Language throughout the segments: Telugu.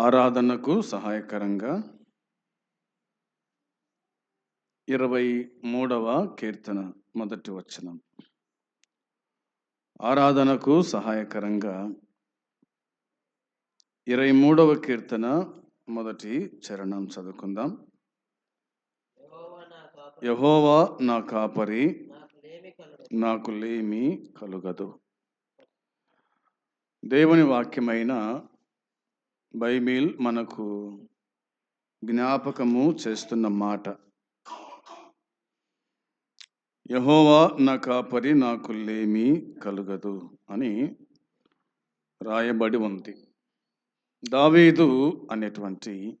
ఆరాధనకు సహాయకరంగా ఇరవై మూడవ కీర్తన మొదటి వచనం. ఆరాధనకు సహాయకరంగా ఇరవై మూడవ కీర్తన మొదటి చరణం చదువుకుందాం. నా కాపరి యహోవా నా కాపరి నాకు నాకు లేమి కలుగదు. దేవుని వాక్యమైన బైబిల్ మనకు జ్ఞాపకము చేస్తున్న మాట. యహోవా నా కాపరి నాకు లేమి కలుగదు అని రాయబడి ఉంది. దావీదు అనేటువంటి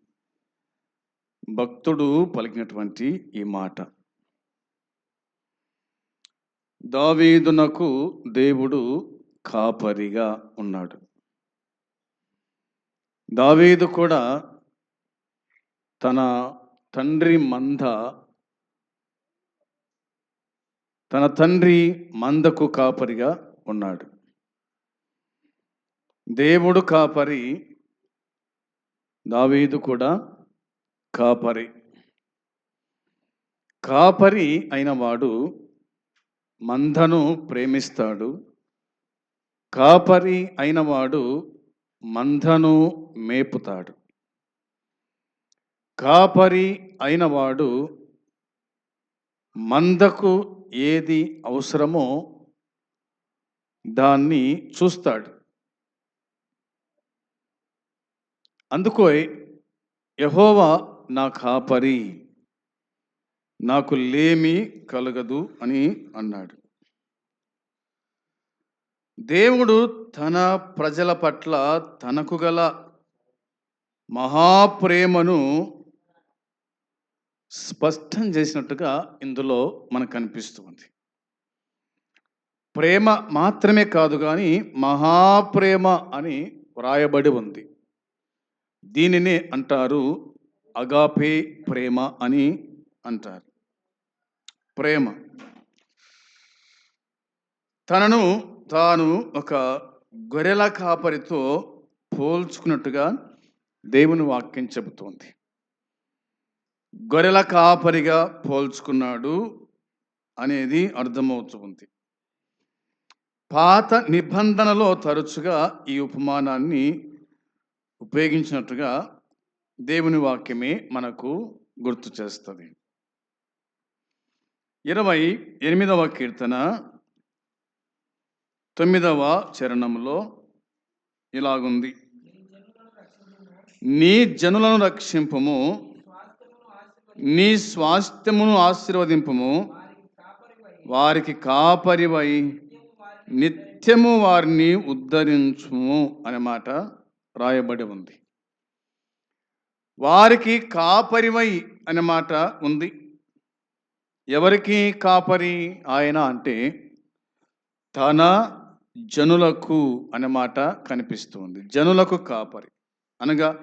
భక్తుడు పలికినటువంటి ఈ మాట. దావీదునకు దేవుడు కాపరిగా ఉన్నాడు. దావీదు కూడా తన తండ్రి మంద తన తండ్రి మందకు కాపరిగా ఉన్నాడు. దేవుడు కాపరి దావీదు కూడా కాపరి. కాపరి అయిన వాడు మందను ప్రేమిస్తాడు. కాపరి అయినవాడు మందను మేపుతాడు. కాపరి అయినవాడు మందకు ఏది అవసరమో దాన్ని చూస్తాడు. అందుకో యహోవా నా కాపరి నాకు లేమి కలగదు అని అన్నాడు. దేవుడు తన ప్రజల పట్ల తనకు గల మహాప్రేమను స్పష్టం చేసినట్టుగా ఇందులో మనకు కనిపిస్తుంది ప్రేమ మాత్రమే కాదు కానీ మహాప్రేమ అని వ్రాయబడి ఉంది. దీనినే అంటారు అగాపే ప్రేమ అని అంటారు. ప్రేమ తనను తాను ఒక గొర్రెల కాపరితో పోల్చుకున్నట్టుగా దేవుని వాక్యం చెబుతోంది. గొర్రెల కాపరిగా పోల్చుకున్నాడు అనేది అర్థమవుతుంది. పాత నిబంధనలో తరచుగా ఈ ఉపమానాన్ని ఉపయోగించినట్టుగా దేవుని వాక్యమే మనకు గుర్తు చేస్తుంది. ఇరవై ఎనిమిదవ కీర్తన తొమ్మిదవ చరణంలో ఇలాగుంది. నీ జనులను రక్షింపము నీ స్వాస్థ్యమును ఆశీర్వదింపము వారికి కాపరివై నిత్యము వారిని ఉద్ధరించుము అనే మాట రాయబడి ఉంది. వారికి కాపరివై అనే మాట ఉంది. ఎవరికి కాపరి ఆయన అంటే తన జనులకు అనే మాట కనిపిస్తుంది. జనులకు కాపరి. అనగా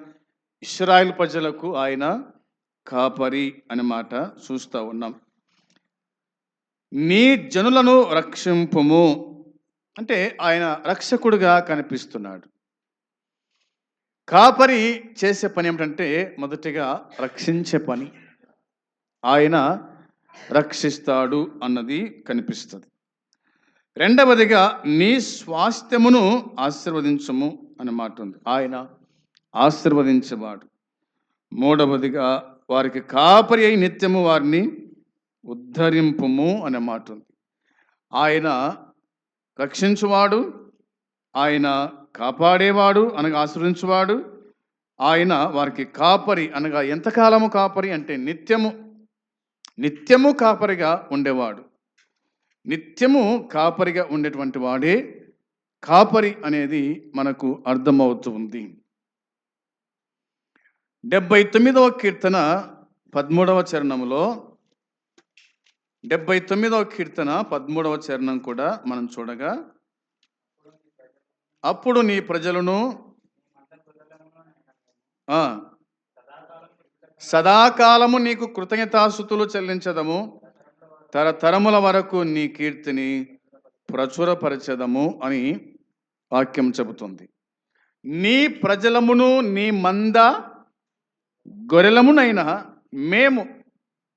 ఇస్రాయిల్ ప్రజలకు ఆయన కాపరి అనే మాట చూస్తూ ఉన్నాం. నీ జనులను రక్షింపము. అంటే ఆయన రక్షకుడుగా కనిపిస్తున్నాడు. కాపరి చేసే పని ఏమిటంటే మొదటిగా రక్షించే పని. ఆయన రక్షిస్తాడు అన్నది కనిపిస్తుంది. రెండవదిగా నీ స్వాస్థ్యమును ఆశీర్వదించము అనే మాట ఉంది. ఆయన ఆశీర్వదించేవాడు. మూడవదిగా వారికి కాపరి అయి నిత్యము వారిని ఉద్ధరింపుము అనే మాట ఉంది. ఆయన రక్షించువాడు ఆయన కాపాడేవాడు అనగా ఆశ్రయించువాడు ఆయన వారికి కాపరి అనగా ఎంతకాలము కాపరి అంటే నిత్యము నిత్యము కాపరిగా ఉండేవాడు. నిత్యము కాపరిగా ఉండేటువంటి వాడే కాపరి అనేది మనకు అర్థమవుతూ ఉంది. డెబ్బై తొమ్మిదవ కీర్తన పదమూడవ చరణంలో డెబ్బై తొమ్మిదవ కీర్తన పదమూడవ చరణం కూడా మనం చూడగా అప్పుడు నీ ప్రజలను సదాకాలము నీకు కృతజ్ఞతాసుతులు చెల్లించదము. తరతరముల వరకు నీ కీర్తిని ప్రచురపరచదము అని వాక్యం చెబుతుంది. నీ ప్రజలమును నీ మంద గొర్రెలమునైనా మేము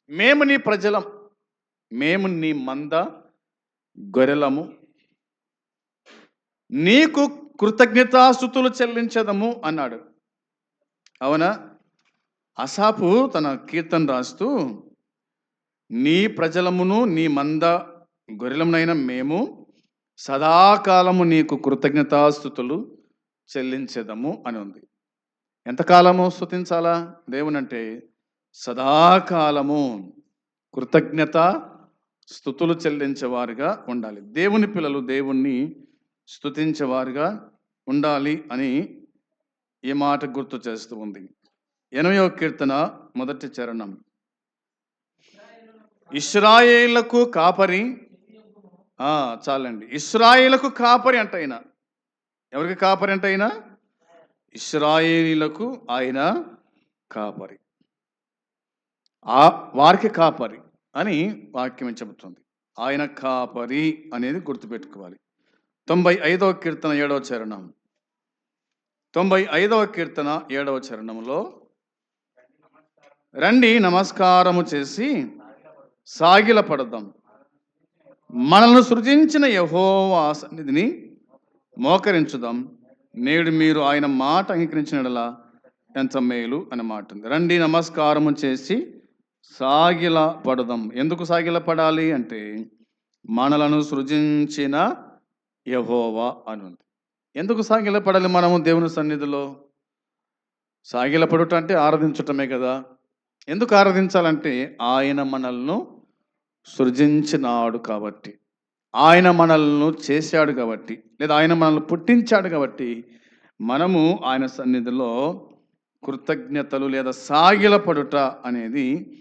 మేము నీ ప్రజలం మేము నీ మంద గొర్రెలము. నీకు కృతజ్ఞతాస్థుతులు చెల్లించదము అన్నాడు. అవునా? అసాపు తన కీర్తన రాస్తూ నీ ప్రజలమును నీ మంద గొర్రెలమునైన మేము సదాకాలము నీకు కృతజ్ఞతాస్థుతులు చెల్లించేదము అని ఉంది. ఎంతకాలము స్థుతించాలా దేవునంటే సదాకాలము కృతజ్ఞత స్థుతులు చెల్లించేవారుగా ఉండాలి. దేవుని పిల్లలు దేవుణ్ణి స్థుతించేవారుగా ఉండాలి అని ఈ మాట గుర్తు చేస్తూ ఉంది. ఎనభయో కీర్తన మొదటి చరణం. ఇస్రాయేళ్ళకు కాపరి చాలండి. ఇస్రాయేలకు కాపరి అంట ఆయన ఎవరికి కాపరి అంట ఆయన ఇస్రాయేలీలకు ఆయన కాపరి. ఆ వారికి కాపరి అని వాక్యం చెబుతుంది? ఆయన కాపరి అనేది గుర్తుపెట్టుకోవాలి. తొంభై ఐదవ కీర్తన ఏడవ చరణం. తొంభై ఐదవ కీర్తన ఏడవ చరణంలో రండి నమస్కారము చేసి సాగిల పడదాం మనల్ని సృజించిన యహోవా సన్నిధిని మోకరించుదాం. నేడు మీరు ఆయన మాట అంగీకరించినలా ఎంత మేలు అనే మాట ఉంది. రండి నమస్కారము చేసి సాగిల పడదాం ఎందుకు సాగిల పడాలి అంటే మనలను సృజించిన యహోవా అని ఉంది. ఎందుకు సాగిల పడాలి మనము దేవుని సన్నిధిలో? సాగిల పడుట అంటే ఆరాధించటమే కదా. ఎందుకు ఆరాధించాలంటే ఆయన మనల్ని సృజించినాడు కాబట్టి ఆయన మనల్ని చేశాడు కాబట్టి లేదా ఆయన మనల్ని పుట్టించాడు కాబట్టి మనము ఆయన సన్నిధిలో కృతజ్ఞతలు లేదా సాగిలపడుట అనేది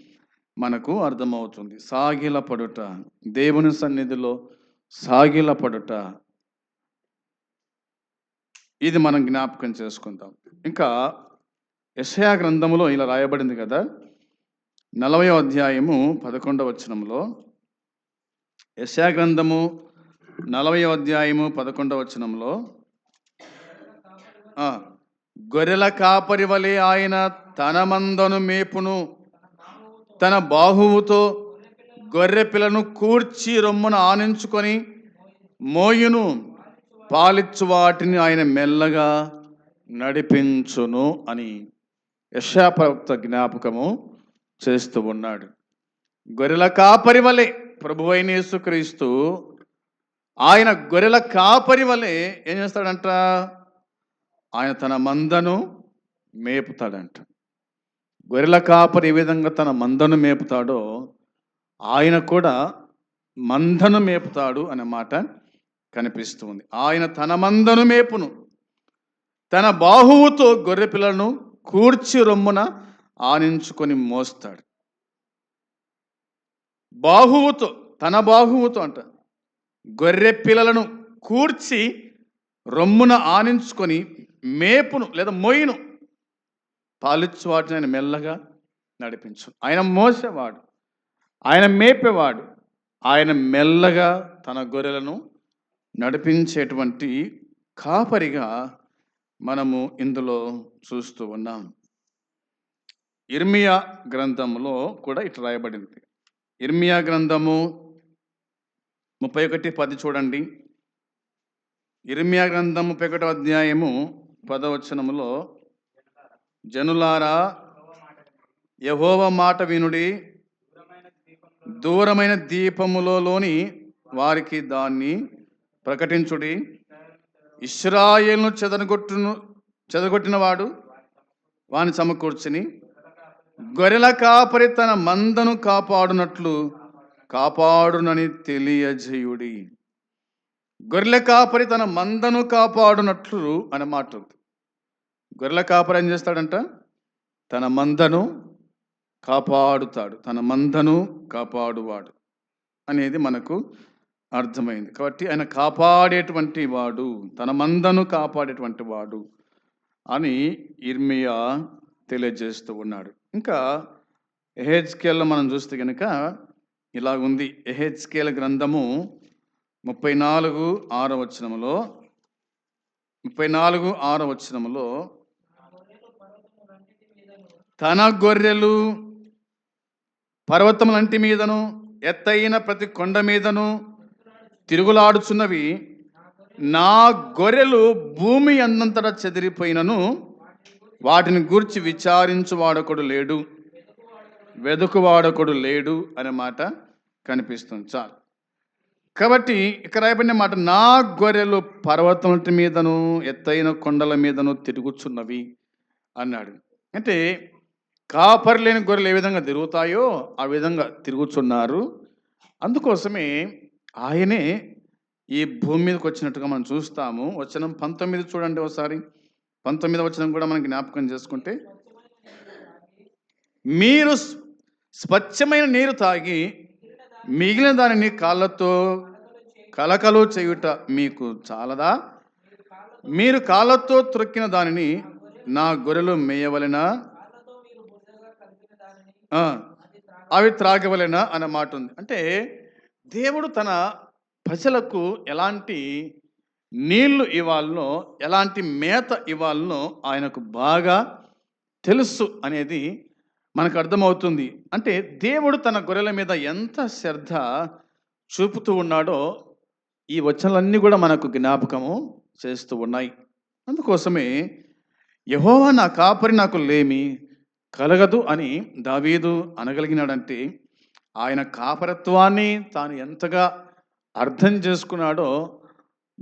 మనకు అర్థమవుతుంది. సాగిలపడుట దేవుని సన్నిధిలో సాగిలపడుట ఇది మనం జ్ఞాపకం చేసుకుందాం. ఇంకా యశయా గ్రంథములో ఇలా రాయబడింది కదా నలభై అధ్యాయము పదకొండవ వచనంలో యశాగ్రంథము నలభై అధ్యాయము పదకొండవ వచనంలో గొర్రెల కాపరి వలె ఆయన తన మందను మేపును. తన బాహువుతో గొర్రె పిల్లను కూర్చి రొమ్మున ఆనించుకొని మోయును. పాలిచ్చు వాటిని ఆయన మెల్లగా నడిపించును అని యశా ప్రవక్త జ్ఞాపకము చేస్తూ ఉన్నాడు. గొర్రెల కాపరి వలె ప్రభువైన యేసుక్రీస్తు ఆయన గొర్రెల కాపరి వలె ఏం చేస్తాడంట? ఆయన తన మందను మేపుతాడంట. గొర్రెల కాపరి ఏ విధంగా తన మందను మేపుతాడో ఆయన కూడా మందను మేపుతాడు అనే మాట కనిపిస్తుంది. ఆయన తన మందను మేపును. తన బాహువుతో గొర్రె పిల్లను కూర్చి రొమ్మున ఆనించుకొని మోస్తాడు. బాహువుతో తన బాహువుతో అంట గొర్రె పిల్లలను కూర్చి రొమ్మున ఆనించుకొని మేపును లేదా మొయ్యను. పాలిచ్చు వాటిని ఆయన మెల్లగా నడిపించు. ఆయన మోసేవాడు ఆయన మేపేవాడు ఆయన మెల్లగా తన గొర్రెలను నడిపించేటువంటి కాపరిగా మనము ఇందులో చూస్తూ ఉన్నాం. ఇర్మియా గ్రంథంలో కూడా ఇట్లా రాయబడింది. ఇర్మియా గ్రంథము ముప్పై ఒకటి పది చూడండి. ఇర్మియా గ్రంథం ముప్పై ఒకటో అధ్యాయము పదవచనములో జనులారా యహోవ మాట వినుడి. దూరమైన దీపములోని వారికి దాన్ని ప్రకటించుడి. ఇస్రాయేల్ను చెదరగొట్టును చెదరగొట్టినవాడు వాని సమకూర్చుని గొర్రెల కాపరి తన మందను కాపాడునట్లు కాపాడునని తెలియజేయుడి. గొర్రెల కాపరి తన మందను కాపాడునట్లు అనే మాట. గొర్రెల కాపరి ఏం చేస్తాడంట? తన మందను కాపాడుతాడు. తన మందను కాపాడువాడు అనేది మనకు అర్థమైంది. కాబట్టి ఆయన కాపాడేటువంటి వాడు తన మందను కాపాడేటువంటి వాడు అని ఇర్మియా తెలియజేస్తూ ఉన్నాడు. ఇంకా ఎహెచ్కేల్లో మనం చూస్తే కనుక ఇలా ఉంది ఎహెచ్కేల గ్రంథము ముప్పై నాలుగు ఆరో వచనములో ముప్పై నాలుగు ఆరో వచనములో తన గొర్రెలు పర్వతములంటి మీదను ఎత్తైన ప్రతి కొండ మీదను తిరుగులాడుచున్నవి నా గొర్రెలు భూమి అందంతటా చెదిరిపోయినను వాటిని గూర్చి విచారించువాడొకడు లేడు వెదుకు వాడొకడు లేడు అనే మాట కనిపిస్తుంది. చాలు. కాబట్టి ఇక్కడ రాయబడిన మాట నా గొర్రెలు పర్వతముల మీదను ఎత్తైన కొండల మీదను తిరుగుచున్నవి అన్నాడు. అంటే కాపరి లేని గొర్రెలు ఏ విధంగా తిరుగుతాయో ఆ విధంగా తిరుగుచున్నారు. అందుకోసమే ఆయనే ఈ భూమి మీదకి వచ్చినట్టుగా మనం చూస్తాము. వచనం పంతొమ్మిది చూడండి ఒకసారి. పంతొమ్మిది వచనం కూడా మనకి జ్ఞాపకం చేసుకుంటే మీరు స్వచ్ఛమైన నీరు తాగి మిగిలిన దానిని కాళ్ళతో కలకలు చేయుట మీకు చాలదా? మీరు కాళ్ళతో త్రొక్కిన దానిని నా గొర్రెలు మేయవలెనా? అవి త్రాగవలెనా? అనే మాట ఉంది. అంటే దేవుడు తన ప్రజలకు ఎలాంటి నీళ్ళు ఇవ్వాలనో ఎలాంటి మేత ఇవ్వాలనో ఆయనకు బాగా తెలుసు అనేది మనకు అర్థమవుతుంది. అంటే దేవుడు తన గొర్రెల మీద ఎంత శ్రద్ధ చూపుతూ ఉన్నాడో ఈ వచనాలన్నీ కూడా మనకు జ్ఞాపకము చేస్తూ ఉన్నాయి. అందుకోసమే యహోవా నా కాపరి నాకు లేమి కలగదు అని దావీదు అనగలిగినాడంటే ఆయన కాపరత్వాన్ని తాను ఎంతగా అర్థం చేసుకున్నాడో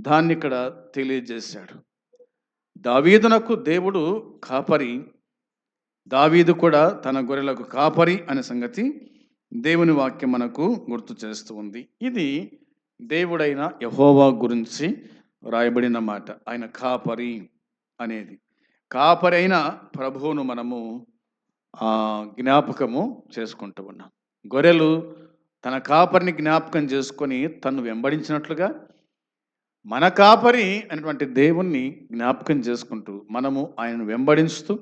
దాన్ని ఇక్కడ తెలియజేశాడు. దావీదునకు దేవుడు కాపరి. దావీదు కూడా తన గొర్రెలకు కాపరి అనే సంగతి దేవుని వాక్యం మనకు గుర్తు చేస్తూ ఉంది. ఇది దేవుడైన యహోవా గురించి రాయబడిన మాట. ఆయన కాపరి అనేది. కాపరి అయిన ప్రభువును మనము జ్ఞాపకము చేసుకుంటూ ఉన్నాం. గొర్రెలు తన కాపరిని జ్ఞాపకం చేసుకొని తను వెంబడించినట్లుగా మన కాపరి అనేటువంటి దేవుణ్ణి జ్ఞాపకం చేసుకుంటూ మనము ఆయనను వెంబడించుతూ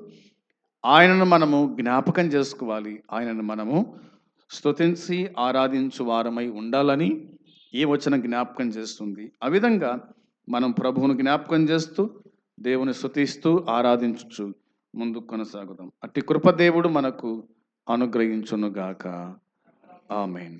ఆయనను మనము జ్ఞాపకం చేసుకోవాలి. ఆయనను మనము స్తుతించి ఆరాధించు వారమై ఉండాలని ఈ వచన జ్ఞాపకం చేస్తుంది. ఆ విధంగా మనం ప్రభువును జ్ఞాపకం చేస్తూ దేవుని స్తుతిస్తూ ఆరాధించుచు ముందుకు కొనసాగుదాం. అట్టి కృపదేవుడు మనకు అనుగ్రహించునుగాక. ఆమెన్.